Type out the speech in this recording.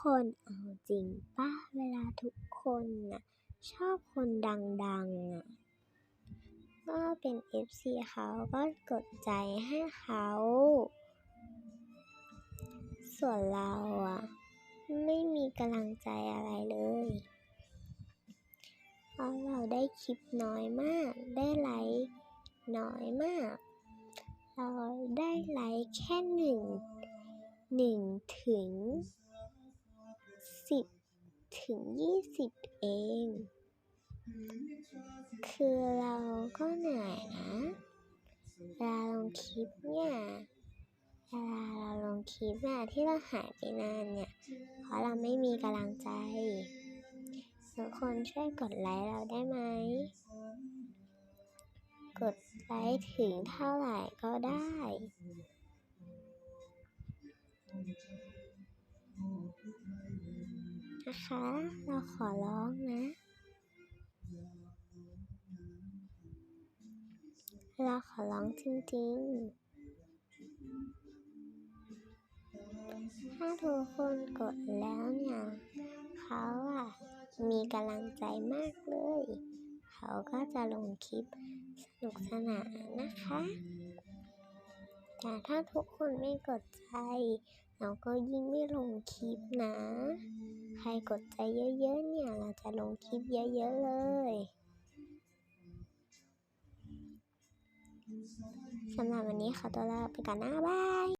คนเอาจริงป่ะ เวลาทุกคนน่ะ ชอบคนดังๆอะ ก็เป็น FC เขาก็กดใจให้เขา ส่วนเราอะ ไม่มีกำลังใจอะไรเลยเพราะเราได้คลิปน้อยมาก ได้ไลค์น้อยมาก เราได้ไลค์แค่หนึ่งหนึ่งถึง สิบถึงยี่สิบเอง คือเราก็เหนื่อยนะเวลาลงคลิปเนี่ยเวลาเราลงคลิปอะที่เราหายไปนานเนี่ย เพราะเราไม่มีกำลังใจทุกคนช่วยกดไลค์เราได้ไหม กดไลค์ถึงเท่าไหร่ก็ได้ นะคะ เราขอร้องนะ เราขอร้องจริงๆ ถ้าทุกคนกดแล้วเนี่ย เขาอะมีกำลังใจมากเลย เขาก็จะลงคลิปสนุกสนานนะคะแต่ถ้าทุกคนไม่กดใจ เราก็ยิ่งไม่ลงคลิปนะ ใครกดใจเยอะๆเนี่ย เราจะลงคลิปเยอะๆเลยสำหรับวันนี้ขอตัวลาไปก่อนนะบาย